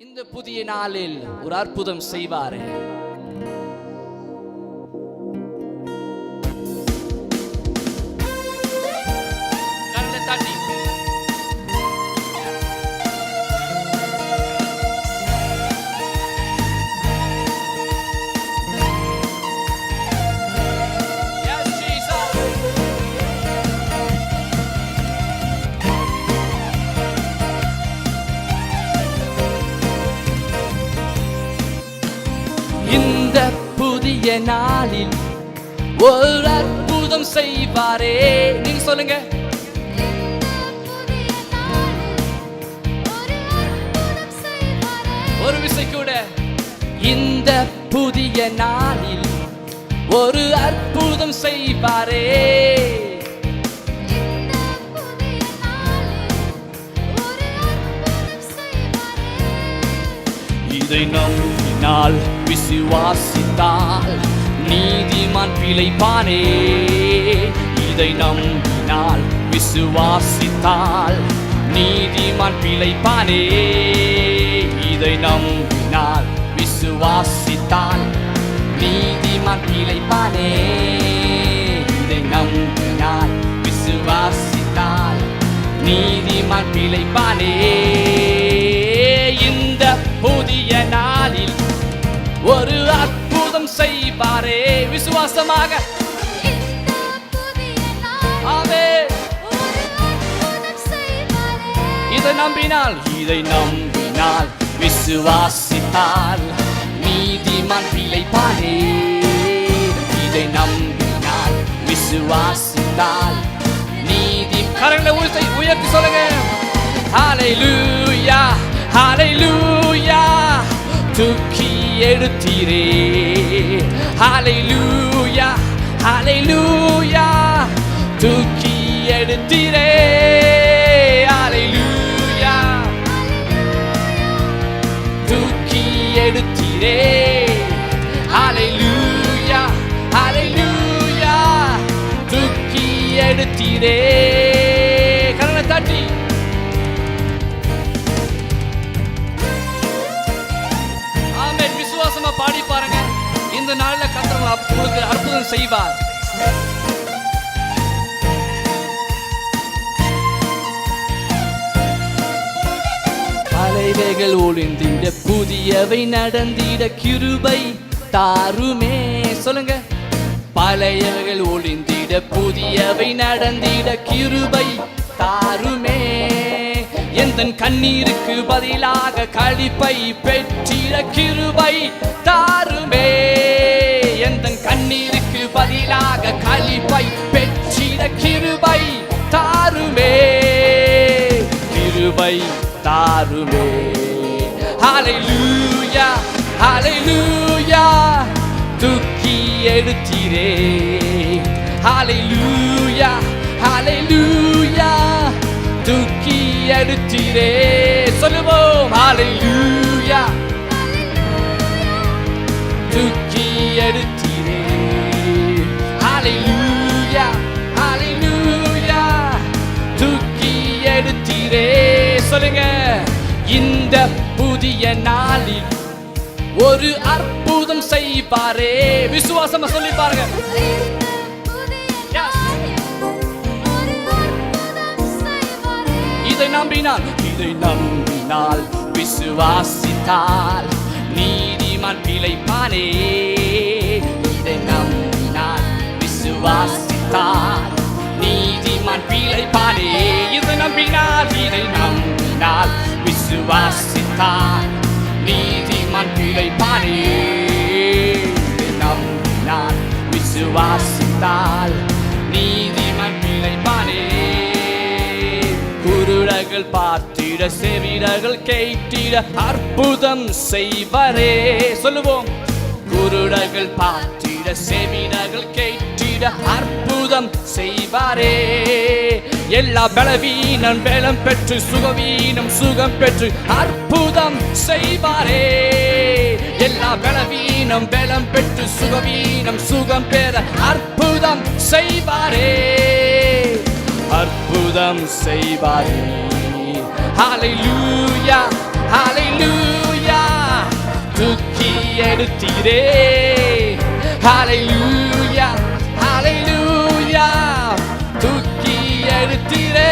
இந்த புதிய நாளில் ஒரு அற்புதம் செய்வாரே. இந்த புதிய நாளில் ஒரு அற்புதம் செய்வாரே. நீங்க சொல்லுங்க. ஒரு விசை கூட. இந்த புதிய நாளில் ஒரு அற்புதம் செய்வாரே. இதை நம்பினால் விசுவாசித்தால் நீதிமான் பிழைப்பானே. இதை நம்பினால் விசுவாசித்தால் நீதிமான் பிழைப்பானே. இதை நம்பினால் விசுவாசித்தால் நீதிமான் பிழைப்பானே. இதை நம்பினால் விசுவாசித்தால் நீதிமான் பிழைப்பானே. செய்வாரே விசுவாசமாக. இதை நம்பினால். இதை நம்பினால் விசுவாசித்தால் நீதிமான் பிழைப்பானே. இதை நம்பினால் விசுவாசித்தால் நீதி கரங்களை உயர்த்தி உயர்த்தி சொல்லுங்க. ஹalleluya ஹalleluya தூக்கி எடுத்தீரே ஹலை லூயா ஹலை லூயா தூக்கி எடுத்தீரே இந்த நாள்ல கர்த்தர் உங்களுக்கு அற்புதம் செய்வார். பழைவைகள் ஒளிந்திட புதியவை நடந்திட கிருபை தாருமே. சொல்லுங்க. பழையவைகள் ஒளிந்திட புதியவை நடந்திட கிருபை தாருமே. எந்த கண்ணீருக்கு பதிலாக கழிப்பை பெற்றிட கிருபை தாரு பதிலாக களிப்பை பெற்றிட கிருபை தாருமே கிருபை தாருமே ஹalleluya ஹalleluya தூக்கி எடுத்தீரே ஹalleluya ஹalleluya தூக்கி எடுத்தீரே சொல்லுவோம் ஹalleluya தூக்கி எடுத்தீரே சொல்லுங்க. இந்த புதிய நாளில் ஒரு அற்புதம் செய்வாரே. விசுவாசமா சொல்லி பாருங்க. இதை நம்பினால் இதை நம்பினால் விசுவாசித்தால் நீதிமான் பிழைப்பானே. இதை நம்பினால் விசுவாசித்தால் நீதிமான் பிழைப்பானே. இதை நம்பினால் இதை விசுவாசித்தால் நீதிமான் பிழைப்பானே இதை நம்பினால் விசுவாசித்தால் நீதிமான் பிழைப்பானே குருடர்கள் பார்த்திட செவிடர்கள் கேட்டிட அற்புதம் செய்வரே. சொல்லுவோம். குருடர்கள் பார்த்திட செவிடர்கள் கேட்டிட அற்புதம் செய்வாரே. எல்லா பலவீனம் பலம் பெற்று சுகவீனம் சுகம் பெற்று அற்புதம் செய்வாரே. எல்லா பலவீனம் பலம் பெற்று சுகவீனம் சுகம் பெற அற்புதம் செய்வாரே. அற்புதம் செய்வாரே. ஹalleluya ஹalleluya. எடுத்தீரே. ஹalleluya ஹalleluya.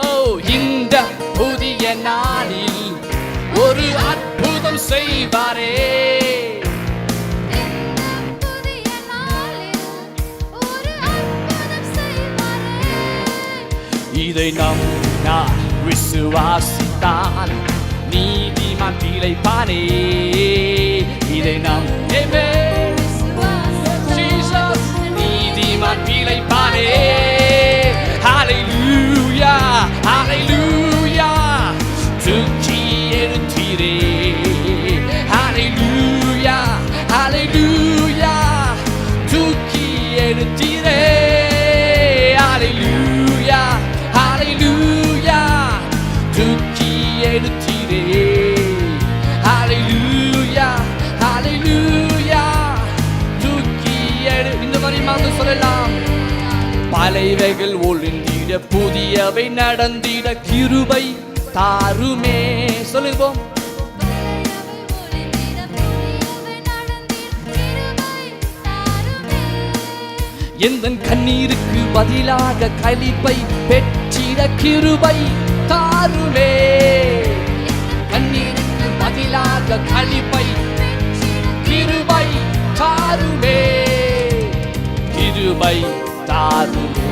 ஓ இந்த புதிய நாளில் ஒரு அற்புதம் செய்வாரே. இதை நம்பினார் விசுவாசித்தான் நீதிமான் பிழைப்பானே எடு சொல்லலாம் பழைவைகள் ஒளிந்திட புதியவை நடந்திட கிருபை தாருமே. சொல்லுவோம். எந்த கண்ணீருக்கு பதிலாக கழிப்பை பெற்றிட கிருபை தாருமே. கண்ணீருக்கு பதிலாக கழிப்பை கிருபை தாருமே. கிருபை தாருமே ஹalleluya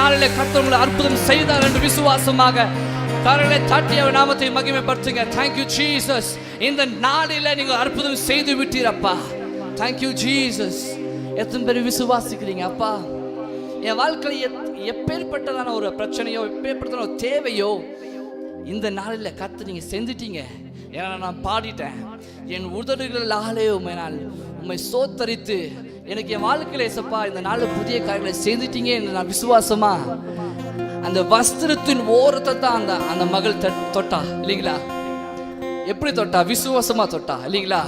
நாளிலே கர்த்தர் உங்களை அற்புதம் செய்தார் என்று விசுவாசமாக கரங்களை தாட்டி அவர் நாமத்தை மகிமைப்படுத்துங்க. தேங்க்யூ ஜீசஸ் இந்த நாளில் நீங்கள் அற்புதம் செய்து விட்டீரப்பா. தேங்க்யூ ஜீசஸ் எத்தனை பேர் விசுவாசிக்கிறீங்க அப்பா? என் வாழ்க்கையில் எத் எப்பேற்பட்டதான ஒரு பிரச்சனையோ எப்பேற்பட்டதான ஒரு தேவையோ இந்த நாளில் கற்று நீங்கள் செஞ்சிட்டீங்க. ஏன்னா நான் பாடிட்டேன். என் உதடுகளாலே உண்மை நான் உண்மை சோத்தரித்து எனக்கு என் வாழ்க்கையில் ஏசப்பா இந்த நாளில் புதிய காரியங்களை செய்துட்டீங்க என்று நான் விசுவாசமா? அந்த வஸ்திரத்தின் ஓரத்தை தான் அந்த அந்த மகள் தொட்டா இல்லைங்களா? எப்படி தொட்டா? விசுவாசமா தொட்டா இல்லைங்களா?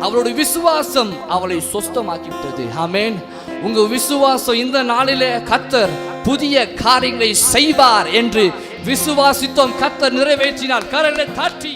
அவளுடைய விசுவாசம் அவளை சொஸ்தமாக்கி விட்டது ஆமேன். உங்க விசுவாசம் இந்த நாளிலே கத்தர் புதிய காரியங்களை செய்வார் என்று விசுவாசித்தோம். கத்தர் நிறைவேற்றினார் கரலை தாட்டி